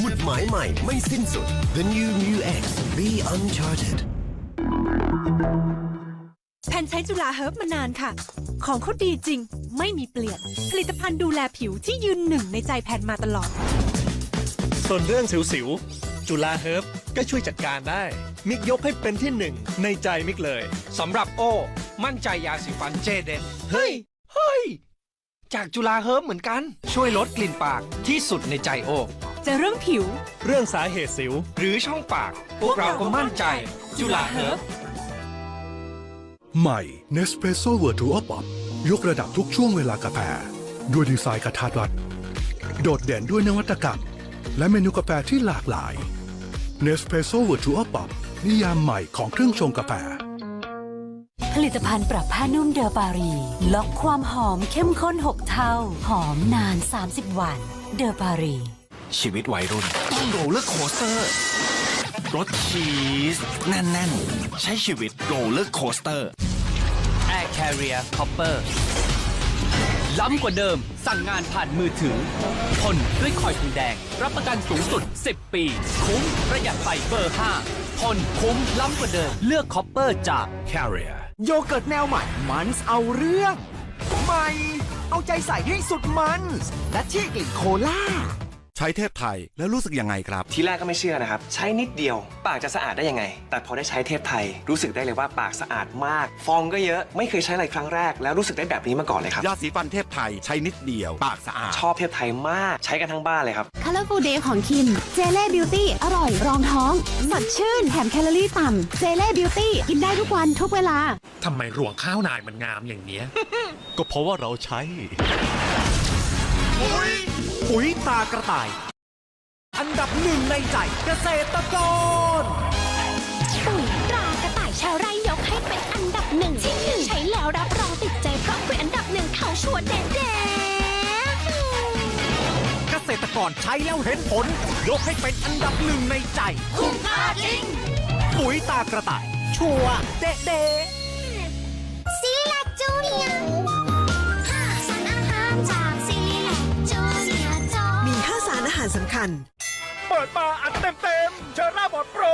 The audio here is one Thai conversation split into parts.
หมุดหมายใหม่ไม่สิ้นสุด The New Mu X Be Uncharted แพนใช้จุฬาเฮิร์บมานานค่ะ ของเขาดีจริง ไม่มีเปลี่ยน ผลิตภัณฑ์ดูแลผิวที่ยืนหนึ่งในใจแพนมาตลอด ส่วนเรื่องสิวๆ จุฬาเฮิร์บก็ช่วยจัดการได้ มิกยกให้เป็นที่หนึ่งในใจมิกเลย สำหรับโอ้ มั่นใจยาสีฟันเจเดนเฮ้ย เฮ้ย จากจุฬาเฮิร์บเหมือนกัน ช่วยลดกลิ่นปากที่สุดในใจโอ้ จะเรื่องผิว เรื่องสาเหตุสิว หรือช่องปาก พวกเราก็มั่นใจ จุฬาเฮิร์บใหม่ Nespresso Virtual Pop ยกระดับทุกช่วงเวลากาแฟ ด้วยดีไซน์กระทัดรัด โดดเด่นด้วยนวัตกรรม และเมนูกาแฟที่หลากหลาย Nespresso Virtual Pop นิยามใหม่ของเครื่องชงกาแฟ ผลิตภัณฑ์ปรับผ้านุ่มเดอปารี ล็อกความหอมเข้มข้น 6 เท่า หอมนาน 30 วัน เดอปารี ชีวิตวัยรุ่น ต้องโรลเลอร์โคสเตอร์รสชีสแน่นๆ ใช้ชีวิตโรลเลอร์โคสเตอร์ Air Carrier Copper ล้ำกว่าเดิม สั่งงานผ่านมือถือทนด้วยคอยทองแดง รับประกันสูงสุด 10 ปี คุ้มประหยัดไฟเบอร์5ทนคุ้มล้ำกว่าเดิม เลือกคอปเปอร์จาก Carrier โยเกิร์ตแนวใหม่มันส์เอาเรื่อง ใหม่ เอาใจใส่ให้สุดมันส์และที่กลิ่นโคล่า ใช้เทพไทยแล้วรู้สึกยังไงครับ ทีแรกก็ไม่เชื่อนะครับ ใช้นิดเดียว ปากจะสะอาดได้ยังไง แต่พอได้ใช้เทพไทย รู้สึกได้เลยว่าปากสะอาดมาก ฟองก็เยอะไม่เคยใช้อะไรครั้งแรก แล้วรู้สึกได้แบบนี้มาก่อนเลยครับยาสีฟันเทพไทยใช้นิดเดียว ปากสะอาดชอบเทพไทยมากใช้กันทั้งบ้านเลยครับ Colorful Day ของคินเจเล่บิวตี้อร่อยรองท้องสดชื่นแถมแคลอรี่ต่ำเจเล่บิวตี้กินได้ทุกวันทุกเวลาทำไมรวงข้าวนายมันงามอย่างเนี้ยก็เพราะว่าเราใช้ ปุ๋ยตากระต่าย อันดับหนึ่งในใจเกษตรกร ปุ๋ยตรากระต่ายชาวไร่ยกให้เป็นอันดับหนึ่งที่หนึ่งใช้แล้วรับรองติดใจเพราะเป็นอันดับหนึ่งเขาชัวร์เด็ดเด็ดเกษตรกรใช้แล้วเห็นผล ยกให้เป็นอันดับหนึ่งในใจ คุ้มค่าจริง ปุ๋ยตากระต่าย ชัวร์เด็ด คัญ เปิดมาอัดเต็มเต็มเชอร่าบอดโปร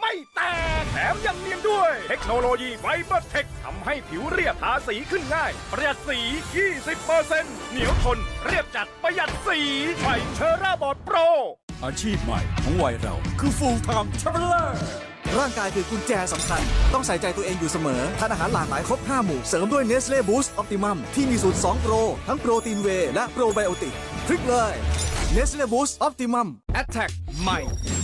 ไม่แตกแถมยังเนียนด้วย เทคโนโลยีไฟเบอร์เทคทำให้ผิวเรียบทาสีขึ้นง่าย ประหยัดสี 20%เหนียวทน เรียบจัดประหยัดสีใหม่เชอร่าบอดโปร อาชีพใหม่ของวัยเราคือ Full Time Traveler ร่างกายคือกุญแจสำคัญ ต้องใส่ใจตัวเองอยู่เสมอ ทานอาหารหลากหลายครบ 5 หมู่ เสริมด้วย Nestle Boost Optimum ที่มีสูตร 2 โปร ทั้งโปรตีนเวย์และโปรไบโอติกพลิกเลย Nestle Boost Optimum a t t a c k ใหม่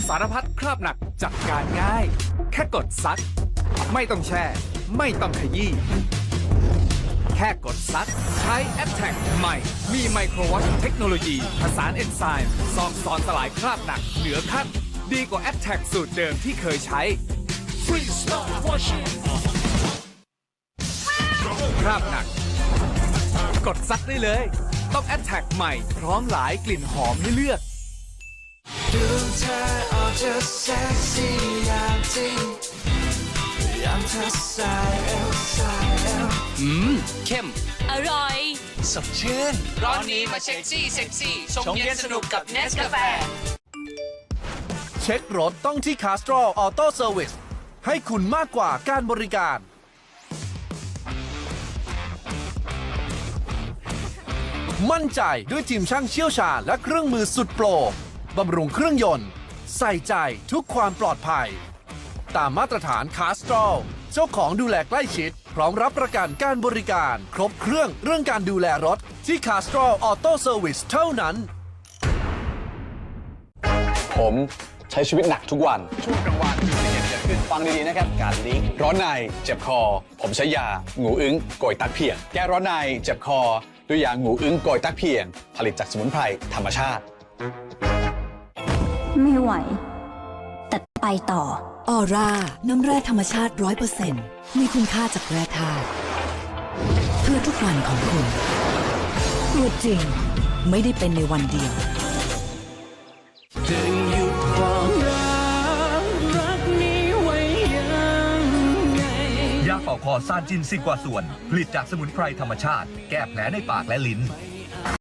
สารพัดคราบหนักจัดการง่าย แค่กดซัก ไม่ต้องแช่ ไม่ต้องขยี้แค่กดซัก ใช้ a t t a c k ใหม่ มีไมโครวัชเทคโนโลยีผสานเอนไซม์ซอกซอนสลายคราบหนักเหนือขั้น ดีกว่า a t t a c k สูตรเดิมที่เคยใช้คราบหนัก กดซักได้เลย ต้อง a t t a c k ใหม่พร้อมหลายกลิ่นหอมให้เลือกอืม เข้ม อร่อย สดชื่น ร้อนนี้มาเช็คซี่เซ็กซี่ชงเย็นสนุกกับเนสกาแฟ เช็ครถต้องที่ Castrol Auto Service ให้คุณมากกว่าการบริการ มั่นใจด้วยทีมช่างเชี่ยวชาญและเครื่องมือสุดโปร บำรุงเครื่องยนต์ ใส่ใจทุกความปลอดภัย ตามมาตรฐาน Castrol เจ้าของดูแลใกล้ชิด พร้อมรับประกันการบริการ ครบเครื่องเรื่องการดูแลรถ ที่ Castrol Auto Service เท่านั้น ผมใช้ชีวิตหนักทุกวัน ช่วงกลางวันมีเหตุเกิดขึ้นฟังดี ๆ นะครับ การลีกร้อนในเจ็บคอ ผมใช้ยางูอึ้งโกยตักเพียงแก้ร้อนในเจ็บคอ ด้วยยางูอึ้งโกยตักเพียงผลิตจากสมุนไพรธรรมชาติ ไม่ไหว แต่ไปต่อ ออร่า น้ำแร่ธรรมชาติ100%มีคุณค่าจากแร่ธาตุเพื่อทุกวันของคุณตัวจริง ไม่ได้เป็นในวันเดียว ยาเป่าคอซานจินสิบกว่าส่วน ผลิตจากสมุนไพรธรรมชาติ แก้แผลในปากและลิ้น